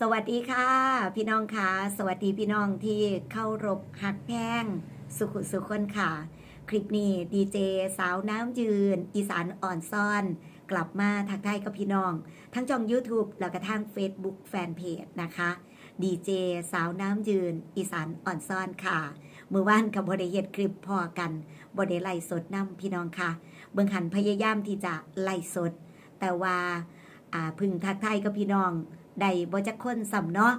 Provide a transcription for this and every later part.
สวัสดีค่ะ พี่น้องค่ะ สวัสดีพี่น้องที่เข้ารบหักแพงสุขุสุขคนค่ะ คลิปนี้ดีเจสาวน้ำยืน อีสานอ่อนซ่อน กลับมาทักทายกับพี่น้อง ทั้งช่อง YouTube แล้วก็ทาง Facebook Fanpage นะคะดีเจสาวน้ำยืน อีสานอ่อนซ่อนค่ะมือว่านกับบริเฮ็ดคลิปพอกันบริไล่สดน้ำพี่น้องค่ะ เบื้องหันพยายามที่จะไล่สด แต่ว่าอ่าพึ่งทักทายกับพี่น้อง ได้บ่จักคนสำเนาะ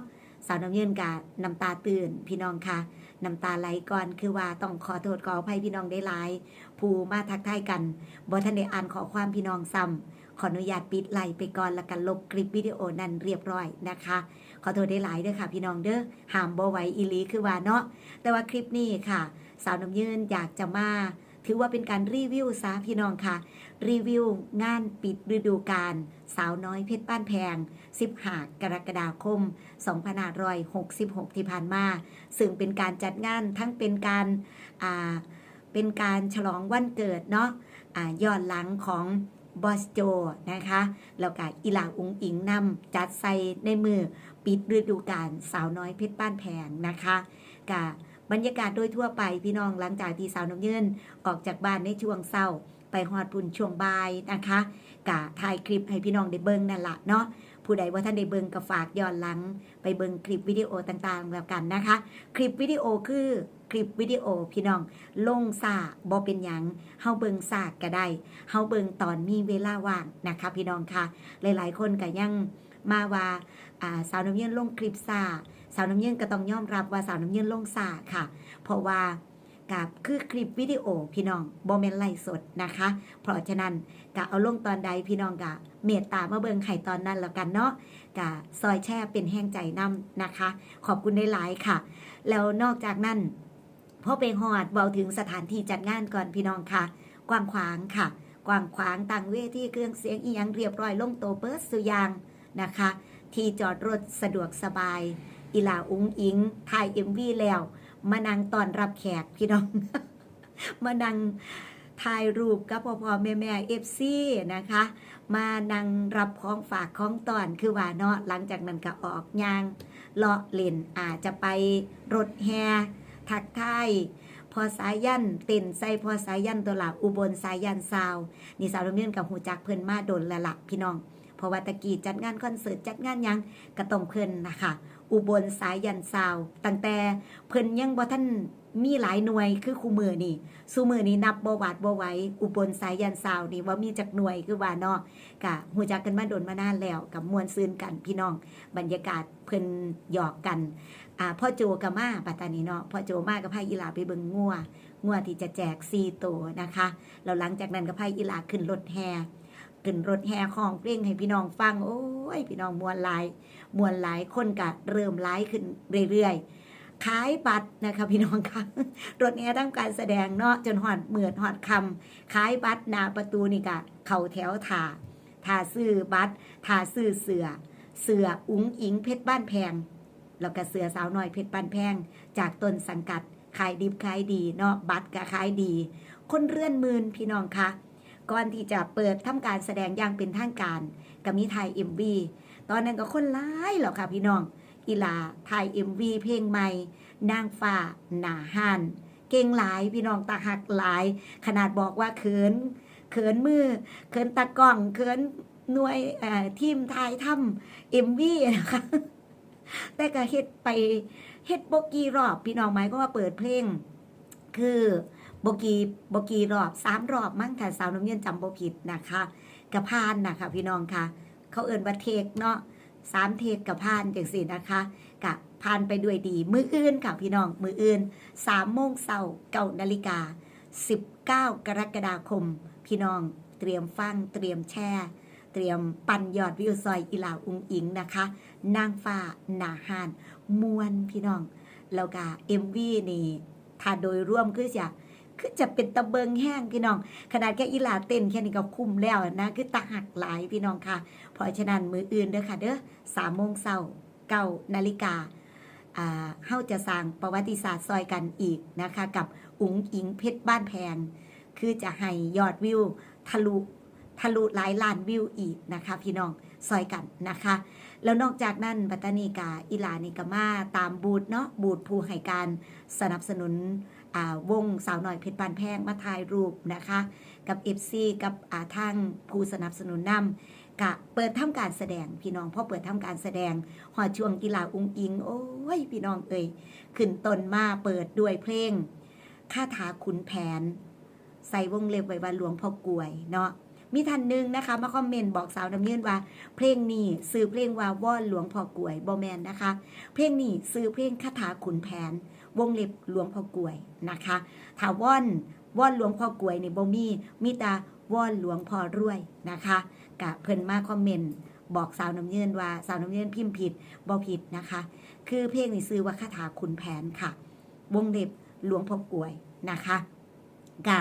สาวน้ำยืนกะน้ำตาตื่นพี่น้องค่ะน้ำตาไหลก่อนคือว่าต้องขอโทษขออภัยพี่น้องได้หลาย ผู้มาทักทายกันบ่ทันได้อ่านขอความพี่น้องซ้ำขออนุญาตปิดไลน์ไปก่อนแล้วกันลบคลิปวิดีโอนั้นเรียบร้อยนะคะ ขอโทษได้หลายเด้อค่ะ พี่น้องเด้อห้ามบ่ไหวอีลีคือว่าเนาะแต่ว่าคลิปนี้ค่ะ สาวน้ำยืนอยากจะมาถือว่าเป็นการรีวิวซะพี่น้องค่ะ รีวิวงานปิดฤดูกาลสาวน้อยเพชรบ้านแพง 15 กรกฎาคม 2566 ที่ผ่านมา ซึ่งเป็นการจัดงานทั้งเป็นการเป็นการฉลองวันเกิดเนาะอ่าย้อนหลังของบอสโจนะคะ แล้วก็อีหลาอุงอิงนำจัดใส่ในมือปิดฤดูกาลสาวน้อยเพชรบ้านแพงนะคะกะบรรยากาศโดยทั่วไปพี่น้องหลังจากที่สาวน้ำเยินออกจากบ้านในช่วงเศร้า ไปฮอดปุ่นช่วงบ่ายนะคะกะถ่ายคลิปให้พี่น้องได้เบิ่งนั่นละเนาะผู้ใดว่าท่านได้เบิ่งก็ฝากย้อนหลัง ไปเบิ่งคลิปวิดีโอต่างๆแล้วกันนะคะ คลิปวิดีโอคือคลิปวิดีโอพี่น้องลงซาบ่เป็นหยังเฮาเบิงซากก็ได้เฮาเบิงตอนมีเวลาว่างนะคะพี่น้องค่ะ หลายๆ คนก็ยังมาว่าสาวน้ำเย็นลงคลิปซาสาวน้ำเย็นก็ต้องยอมรับว่าสาวน้ำเย็นลงซาค่ะ เพราะว่า กับคือคลิปวิดีโอพี่น้องบอมเมนไลฟ์สดนะคะ เพราะฉะนั้นกะเอาลงตอนใดพี่น้องกะเมตตามาเบิงไข่ตอนนั้นแล้วกันเนาะกะซอยแช่เป็นแห้งใจน้ำนะคะ ขอบคุณได้หลายค่ะ แล้วนอกจากนั้นพ่อไปหอดเบาถึงสถานที่จัดงานก่อนพี่น้องค่ะ กว้างขวางค่ะ กว้างขวางต่างเวทีเครื่องเสียงอีหยังเรียบร้อยลงโตเปิดสุยางนะคะ ที่จอดรถสะดวกสบาย อีหลาอุ้งอิงถ่ายเอ็มวีแล้ว มานั่งตอนรับแขกพี่น้อง มานั่งถ่ายรูปกับพ่อพ่อแม่แม่เอฟซีนะคะ มานั่งรับของฝากของตอนคือว่าเนาะหลังจากนั้นก็ออกยางเลาะเล่นอาจจะไปรถแฮทักทายพอสายยันเต้นใส่พอสายยันตัวหลักอุบลสายยันซาวนี่สาวโรงเรียนกับหูจักเพิ่นมาโดนละหละพี่น้องเพราะว่าตะกี้จัดงานคอนเสิร์ตจัดงานยังก็ต้องเพิ่นนะคะ อุบลสายยันซาวตั้งแต่เพิ่นยังบ่ท่านมีหลายหน่วยคือคู่มือนี่สูมือนี่นับบ่หวาดบ่ไหวอุบลสายยันซาวนี่ว่ามีจักหน่วยคือว่าเนาะกะฮู้จักกันมาโดนมานานแล้วกับมวลซืนกันพี่น้อง บรรยากาศเพิ่นหยอกกันอ่าพ่อโจกับมาปัตตานีเนาะพ่อโจมากับพายอีหลาไปเบิงงัวงัวที่จะแจก4ตัวนะคะแล้วหลังจากนั้นก็พายอีหลาขึ้นรถแฮขึ้นรถแฮของเพลงให้พี่น้องฟังโอ้ยพี่น้องมวนหลาย มวลหลายคนก็เริ่มไลฟ์ขึ้นเรื่อยๆ ขายบัตรนะคะพี่น้องคะรถนี้ทำการแสดงเนาะจนหอดเหมือดหอดคำขายบัตรหน้าประตูนี่กะเข่าแถวถาถาซื้อบัตรถาซื้อเสือ เสืออุ้งอิงเพชรบ้านแพงแล้วก็เสือสาวน้อยเพชรบ้านแพง จากต้นสังกัดขายดิบขายดีเนาะบัตรก็ขายดี คนเรื่อนมืนพี่น้องคะก่อนที่จะเปิดทำการแสดงอย่างเป็นทางการก็มีไทยเอ็มวี ตอนนั้นก็คนร้ายหรอกค่ะพี่น้อง อีหลาถ่ายเอ็มวีเพลงใหม่ นางฟ้าหนาหันเก่งหลายพี่น้องตาหักหลาย ขนาดบอกว่าเขินเขินมือเขินตากล้องเขินหน่วยทีมถ่ายทำเอ็มวีนะคะแต่ก็เฮ็ดไปเฮ็ดโบกีรอบ พี่น้องไหมก็ว่าเปิดเพลง คือโบกีโบกีรอบสามรอบมั้งค่ะสาวน้ำเย็นจำโบผิดนะคะกระพานนะคะพี่น้องค่ะ เขาเอิ่นว่าเทคเนาะสามเทคกับพานจังสินะคะกะพานไปด้วยดี มืออื่นค่ะพี่น้อง มืออื่นสามโมงเช้าเก้านาฬิกาสิบเก้ากรกฎาคม พี่น้องเตรียมฟังเตรียมแช่เตรียมปั่นยอดวิวซอยอีหลาอุงอิงนะคะ นางฟ้าหนาหานมวนพี่น้อง แล้วก็เอ็มวีนี่ถ้าโดยร่วมคือจะ คือจะเป็นตะเบิงแห้งพี่น้อง ขนาดแค่อีหลาเต้นแค่นี้ก็คุ้มแล้วนะคือตาหักหลายพี่น้องค่ะ เพราะฉะนั้นมืออื่นเด้อค่ะเด้อสามโมงเช้าเก้านาฬิกาอ่าเฮาจะสร้างประวัติศาสตร์ซอยกันอีกนะคะ กับอุ๋งอิงเพชรบ้านแพง คือจะให้ยอดวิวทะลุทะลุหลายล้านวิวอีกนะคะ พี่น้องซอยกันนะคะ แล้วนอกจากนั้นปัตตานีกาอิลานิกามาตามบูธเนาะบูธผู้ให้การสนับสนุน วงสาวหน่อยเพชรบานแพงมาถ่ายรูปนะคะ กับ FC กับทางผู้สนับสนุนนำกะเปิดทำการแสดงพี่น้องพอเปิดทำการแสดงหอช่วงกีฬาอุ้งอิง โอ้ยพี่น้องเอ่ยขึ้นต้นมาเปิดด้วยเพลงคาถาขุนแผน ใส่วงเล็บไว้ว่าหลวงพ่อกวยเนาะมีท่านหนึ่งนะคะ มาคอมเมนต์บอกสาวน้ำเยืนว่า เพลงนี้ซื้อเพลงว่าว่อนหลวงพ่อกวยบอแมนนะคะ เพลงนี้ซื้อเพลงคาถาขุนแผน วงเล็บหลวงพ่อกลวยนะคะถาว่อนว่อนหลวงพ่อกลวยในบ่มีมีต่ว่อนหลวงพ่อรวยนะคะกะเพิ่นมาคอมเมนต์บอกสาวน้ำเยืนว่าสาวน้ำเยืนพิมพ์ผิดบ่ผิดนะคะ คือเพลงนี้ซื้อว่าคาถาขุนแผนค่ะ วงเล็บหลวงพ่อกลวยนะคะกะ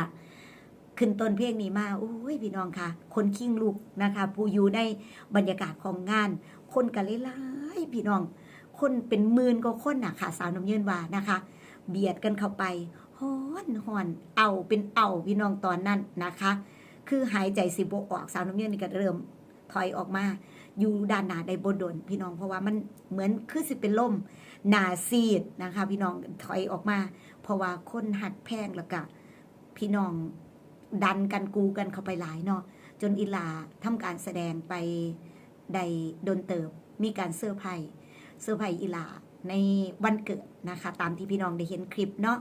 ขึ้นต้นเพลงนี้มาโอ้ยพี่น้องค่ะ คนคิงลูกนะคะ ผู้อยู่ในบรรยากาศของงาน คนกันหลายพี่น้อง คนเป็นหมื่นก็คนน่ะค่ะสาวน้ำเยินว่านะคะ เบียดกันเข้าไปฮ้อนหอนเอาเป็นเอาพี่น้องตอนนั้นนะคะ คือหายใจสิบออกสาวน้ำเยินนี่ก็เริ่มถอยออกมา อยู่ด้านหน้าได้บดนพี่น้องเพราะว่ามันเหมือนคือสิเป็นลมหนาซีดนะคะ พี่น้องถอยออกมา เพราะว่าคนหักแพงแล้วก็พี่น้องดันกันกูกันเข้าไปหลายเนาะจนอีลาทำการแสดงไปได้โดนเติบมีการเซอร์ไพรส์ เซอร์ไพรส์อีลาในวันเกิดนะคะ ตามที่พี่น้องได้เห็นคลิปเนาะ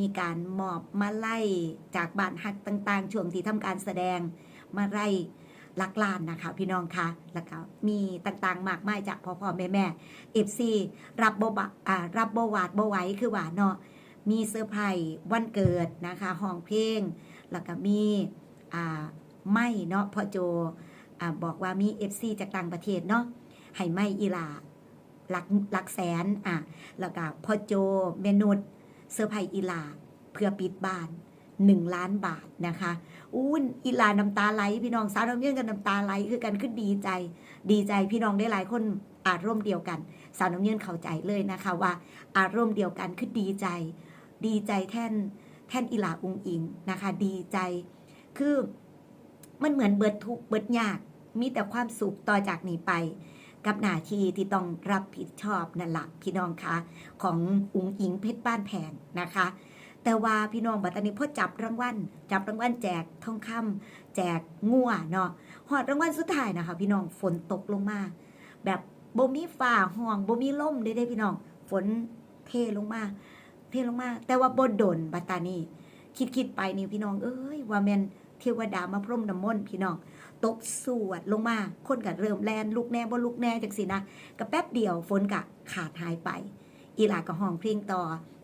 มีการมอบมาไล่จากบ้านฮักต่างๆ ช่วงที่ทำการแสดงมาไล่ลักลานนะคะ พี่น้องคะแล้วก็มีต่างๆ มากมายจากพ่อพ่อแม่แม่เอฟซีรับบะอ่ารับบวาดบไหว้คือว่าเนาะมีเซอร์ไพรส์วันเกิดนะคะห้องเพลงแล้วก็มีอ่าไม่เนาะพ่อโจอ่าบอกว่ามี FC จากต่างประเทศเนาะให้ไม่อีหลา ลักหลักแสนอะแล้วก็พอโจเมนุดเซอร์ไพร์อีหลาเพื่อปิดบ้าน1ล้านบาทนะคะอู้นอีหลาน้ำตาไหลพี่น้องสาวน้ำเยื่อกันน้ำตาไหลคือกันขึ้นดีใจ ดีใจพี่น้องได้หลายคนอารมณ์เดียวกัน สาวน้ำเยื่อเข้าใจเลยนะคะว่า อารมณ์เดียวกันคือดีใจ ดีใจแท่นแท่นอีหลาอุงอิงนะคะ ดีใจ คือมันเหมือนเบิดทุกเบิดยากมีแต่ความสุขต่อจากนี้ไป กับหน้าที่ที่ต้องรับผิดชอบนั่นแหละพี่น้องคะของอุงอิงเพชรบ้านแพงนะคะ แต่ว่าพี่น้องบัตรนี้พอจับรางวัลจับรางวัลแจกทองคำแจกงัวเนาะหอดรางวัลสุดท้ายนะคะ พี่น้องฝนตกลงมา แบบบ่มีฟ้าห้องบ่มีลมได้ได้พี่น้องฝนเทลงมา เทลงมา แต่ว่าบนดนบัตตานีคิดคิดไปนี่พี่น้อง เอ้ยว่าแมนเทวดามาพรมน้ำมนต์พี่น้อง ตกสวดลงมา คนก็เริ่มแลนลูกแน่บ่ลูกแน่จังสินะก็แป๊บเดียวฝนกะขาดหายไป อีหลาก็ห้องเพลงต่อ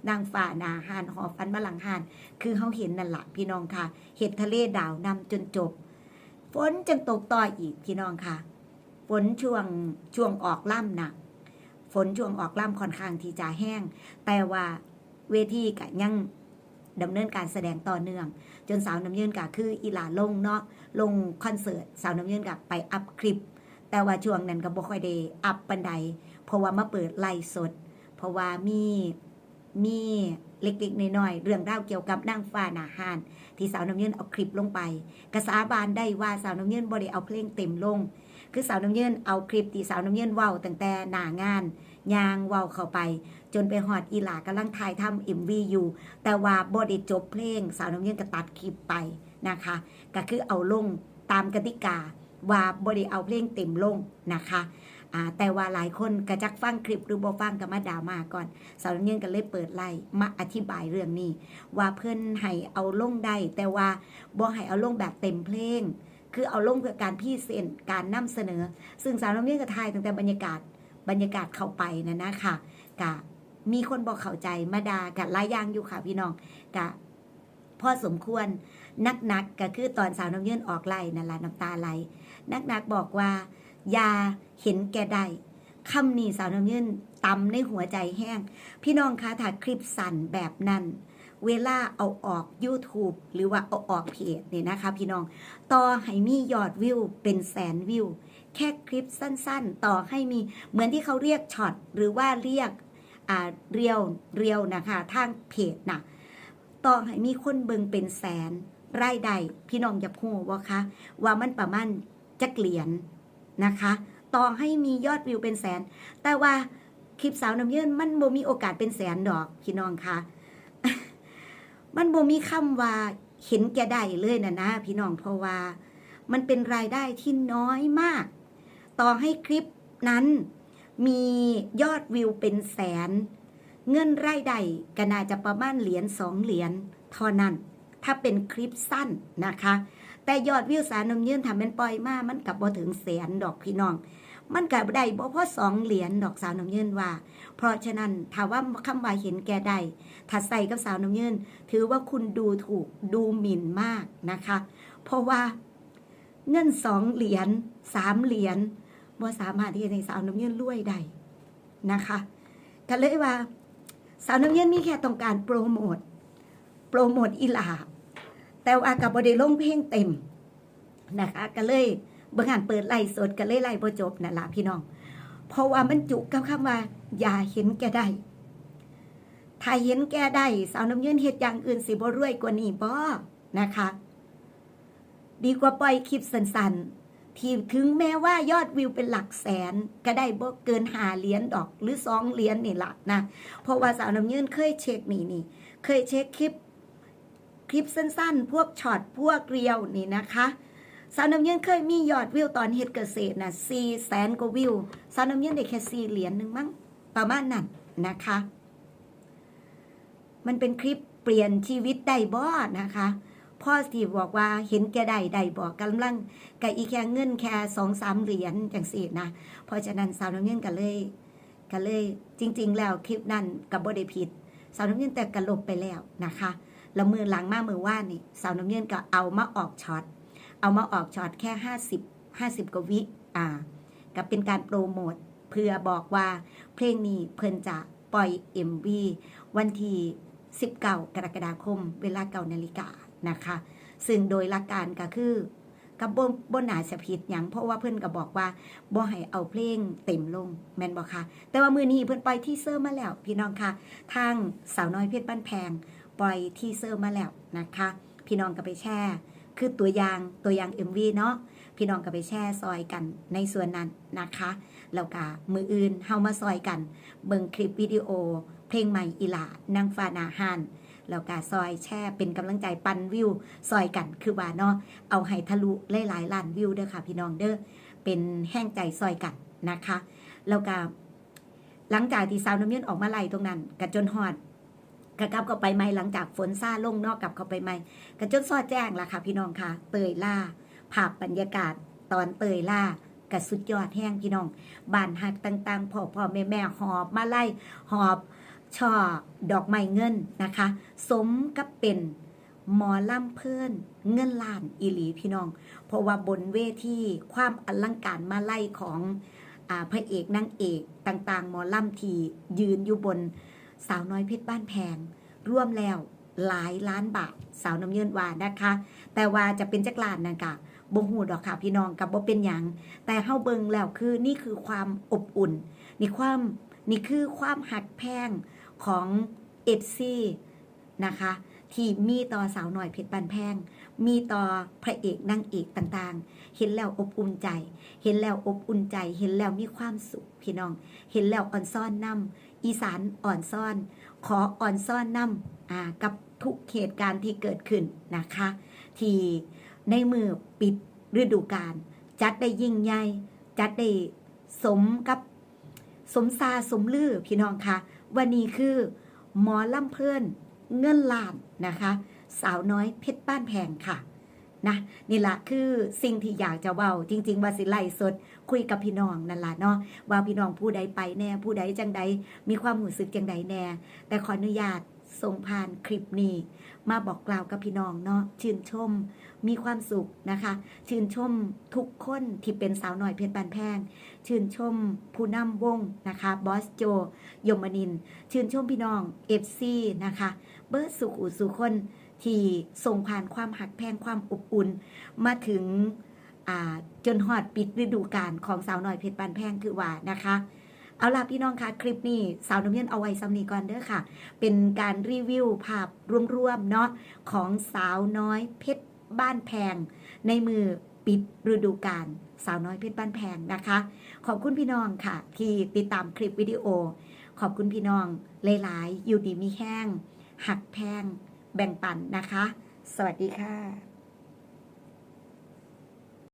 นางฝ่านาหานหอฟันมาหลังหาน คือเขาเห็นนั่นละพี่น้องค่ะ เห็ดทะเลดาวนำจนจบ ฝนจึงตกต่ออีกพี่น้องค่ะ ฝนช่วงช่วงออกล่ำหนะฝนช่วงออกล่ำค่อนข้างที่จะแห้ง แต่ว่าเวทีกะยังดำเนินการแสดงต่อเนื่อง จนสาวน้ำเยินกะคืออีหลาลงเนาะลงคอนเสิร์ตสาวน้ำเยินกะไปอัพคลิป แต่ว่าช่วงนั้นก็บ่ค่อยได้อัพปันใดเพราะว่ามาเปิดไลฟ์สด เพราะว่ามีมีเล็กๆน้อยๆเรื่องราวเกี่ยวกับนางฟ้านาหาน ที่สาวน้ำเยินเอาคลิปลงไปกระสาบานได้ว่าสาวน้ำเยินบ่ได้เอาเพลงเต็มลง คือสาวน้ำเยินเอาคลิปที่สาวน้ำเยินเว้าตั้งแต่หน้างานยางเว้าเข้าไป จนไปหอดอีหลากำลังถ่ายทำเอ็มวีอยู่ แต่ว่าบ่ได้จบเพลง สาวน้ำเยินก็ตัดคลิปไปนะคะ ก็คือเอาลงตามกติกา ว่าบ่ได้เอาเพลงเต็มลงนะคะแต่ว่าหลายคนกระจักฟังคลิปหรือบ่ฟังก็มาด่ามาก่อน สาวน้ำเยินก็เลยเปิดไล่มาอธิบายเรื่องนี้ ว่าเพิ่นให้เอาลงได้แต่ว่าบ่ให้เอาลงแบบเต็มเพลง คือเอาลงเพื่อการพี่เซนการนำเสนอ ซึ่งสาวน้ำเลี้ยงกับไทยตั้งแต่บรรยากาศบรรยากาศเข้าไปนะนะคะกะ มีคนบอกเข้าใจมาดากับหลายอย่างอยู่ค่ะพี่น้องกะพอสมควรนักนักก็คือตอนสาวน้ำเยื่นออกไล่นั่นแหละน้ำตาไหลนักนักๆบอกว่า ยาเห็นแก่ได้คำนี้สาวน้ำเยื่นตำในหัวใจแห้ง พี่น้องคะถ้าคลิปสั่นแบบนั้น เวลาเอาออก YouTube หรือว่าเอาออกเพจเนี่ยนะคะ พี่น้อง ต่อให้มียอดวิวเป็นแสนวิว แค่คลิปสั้นๆ ต่อให้มีเหมือนที่เขาเรียกช็อตหรือว่าเรียก เรียวเรียวนะคะทางเพจนะต่อให้มีคนเบิงเป็นแสนรายได้พี่น้องอย่าพูดว่าคะว่ามันประมาณจักเหรียญนะคะต่อให้มียอดวิวเป็นแสน แต่ว่าคลิปสาวน้ำเยื่นมันบ่มีโอกาสเป็นแสนดอกพี่น้องคะมันบ่มีคำว่าเห็นแก่ได้เลยนะนะพี่น้องเพราะว่า มันเป็นรายได้ที่น้อยมาก ต่อให้คลิปนั้น มียอดวิวเป็นแสน เงินไรายได้ก็น่าจะประมาณเหรียญสองเหรียญเท่านั้น ถ้าเป็นคลิปสั้นนะคะ แต่ยอดวิวสารนมยืนทำเป็นปล่อยมามันกับบ่ถึงแสนดอกพี่น้อง มันกับได้บ่เพราะสองเหรียญดอกสาวน้ำยืนว่า เพราะฉะนั้นถ้าว่าคำว่าเห็นแก่ได้ถ้าใส่กับสาวน้ำยืนถือว่าคุณดูถูกดูหมิ่นมากนะคะ เพราะว่าเงินสองเหรียญสามเหรียญ บ่สามารถที่จะให้สาวน้ำเยืนรวยได้นะคะก็เลยว่า สาวน้ำยืนมีแค่ต้องการโปรโมทโปรโมทอีหลาแต่ว่ากับบได้ลงเพลงเต็มนะคะก็เลยเบิ่งอ่านเปิดไล่สดก็เลยไล่บ่จบนั่นล่ะพี่น้อง เพราะว่ามันจุกับคำว่า อย่าเห็นแก่ได้ถ้าเห็นแก่ได้สาวน้ำยืนเฮ็ดอย่างอื่นสิบ่รวยกว่านี้บ่นะคะ ดีกว่าปล่อยคลิปสั้นๆ ที่ถึงแม้ว่ายอดวิวเป็นหลักแสนก็ได้บ่เกินหาเหรียญดอกหรือสองเหรียญนี่ล่ะนะเพราะว่าสาวน้ำยืนเคยเช็คนี่นี่เคยเช็คคลิปคลิปสั้นๆ พวกช็อตพวกเรียวนี่นะคะสาวน้ำยืนเคยมียอดวิวตอนเฮ็ดเกษตรนะสี่แสนกว่าวิวสาวน้ำยืนได้แค่สี่เหรียญหนึ่งมั้งประมาณนั้นนะคะ มันเป็นคลิปเปลี่ยนชีวิตได้บ่นะคะ พ่อสตีบอกว่าเห็นแก่ได้ได้บอกกำลังกับอีแค่เงินแค่สองสามเหรียญจังสี่นะเพราะฉะนั้นสาวน้ำยืนก็เลยก็เลย จริง ๆ แล้วคลิปนั้นกับบ่ได้ผิด สาวน้ำยืนแต่กระลบไปแล้วนะคะแล้วมือหลังมามือว่านี่ สาวน้ำเย็นก็เอามาออกช็อตเอามาออกช็อตแค่50 50กว่าวิอ่ากับเป็นการโปรโมทเพื่อบอกว่าเพลงนี้เพิ่นจะปล่อย MV วันที่19 กรกฎาคม เวลาเก้านาฬิกา นะคะ ซึ่งโดยหลักการก็คือกับบนบนหนาจะผิดอย่างเพราะว่าเพื่อนก็บอกว่าบ่ให้เอาเพลงเต็มลงแมนบอกค่ะ แต่ว่ามือนี้เพื่อนปล่อยที่เซอร์มาแล้ว พี่น้องค่ะ ทางสาวน้อยเพชรบ้านแพง ปล่อยที่เซอร์มาแล้วนะคะ พี่น้องก็ไปแช่ คือตัวอย่างตัวอย่าง MV เนาะพี่น้องก็ไปแช่ซอยกันในส่วนนั้นนะคะแล้วก็มืออื่นเฮามาซอยกัน เบิ่งคลิปวิดีโอ เพลงใหม่อีหลานางฟานาฮาน แล้วก็ซอยแช่เป็นกำลังใจปันวิวซอยกันคือว่าเนาะเอาให้ทะลุหลายๆล้านวิวเด้อค่ะพี่น้องเด้อเป็นแห้งใจซอยกันนะคะแล้วก็หลังจากที่สาวน้ำเย็นออกมาไล่ตรงนั้นกระจนฮอดกระกลับเข้าไปไหมหลังจากฝนซาลงนอกกลับเข้าไปไหมกระจนซอดแจ้งล่ะค่ะพี่น้องค่ะ เตยล่าภาพบรรยากาศตอนเตยล่ากระสุดยอดแห้งพี่น้องบ้านหักต่างๆพ่อพ่อแม่แม่หอบมาไล่หอบ ช่อดอกไม้เงินนะคะ สมกับเป็นหมอล่ำเพื่อนเงินล้านอีหลีพี่น้อง เพราะว่าบนเวทีความอลังการมาไล่ของอพระเอกนางเอกต่างๆ หมอล่ำทียืนอยู่บนสาวน้อยเพชรบ้านแพงร่วมแล้วหลายล้านบาทสาวน้ำเยินวานะคะ แต่ว่าจะเป็นจักรลานนั่นกะบ่หูดอกค่ะพี่น้องกับบ่เป็นหยังแต่เฮาเบิงแล้วคือนี่คือความอบอุ่นนี่ความนี่คือความหักแพง ของเอฟซีนะคะ ที่มีต่อสาวหน่อยเพชรบันแพง มีต่อพระเอกนางเอกต่างๆ เห็นแล้วอบอุ่นใจ เห็นแล้วอบอุ่นใจ เห็นแล้วมีความสุขพี่น้อง เห็นแล้วอ่อนซ่อนน้ำอีสานอ่อนซ่อน ขออ่อนซ่อนน้ำกับทุกเหตุการณ์ที่เกิดขึ้นนะคะ ที่ในมือปิดฤดูกาลจัดได้ยิ่งใหญ่จัดได้สมกับสมซาสมลือพี่น้องคะ วันนี้คือ หมอลำเพื่อนเงินล้านนะคะ สาวน้อยเพชรบ้านแพงค่ะนะนี่ละคือสิ่งที่อยากจะเว้าจริง ๆ ว่าสิไล่สด คุยกับพี่น้องนั่นละเนาะว่าพี่น้องผู้ใดไปแน่ผู้ใดจังใดมีความหูสึกจังใดแน่ แต่ขออนุญาต ส่งผ่านคลิปนี้ มาบอกกล่าวกับพี่น้องเนาะชื่นชม มีความสุขนะคะ ชื่นชมทุกคนที่เป็นสาวหน่อยเพชรบานแพงชื่นชมผู้นำวงนะคะบอสโจ ยมนิน ชื่นชมพี่น้องเอฟซีนะคะ เบิร์ดสุขุสุคนที่ส่งผ่านความหักแพงความอบอุ่น มาถึงจนหอดปิดฤดูกาลของสาวหน่อยเพชรบานแพงคือว่านะคะ เอาล่ะพี่น้องคะคลิปนี้สาวน้ำเย็นเอาไว้ซ้ำนี้ก่อนเด้อค่ะ เป็นการรีวิวภาพรวมๆเนาะของสาวน้อยเพชรบ้านแพง ในมือปปิดฤดูกาลสาวน้อยเพชรบ้านแพงนะคะ ขอบคุณพี่น้องค่ะ ที่ติดตามคลิปวิดีโอ ขอบคุณพี่น้องหลายๆ อยู่ดีมีแห้ง หักแพง แบ่งปันนะคะ สวัสดีค่ะ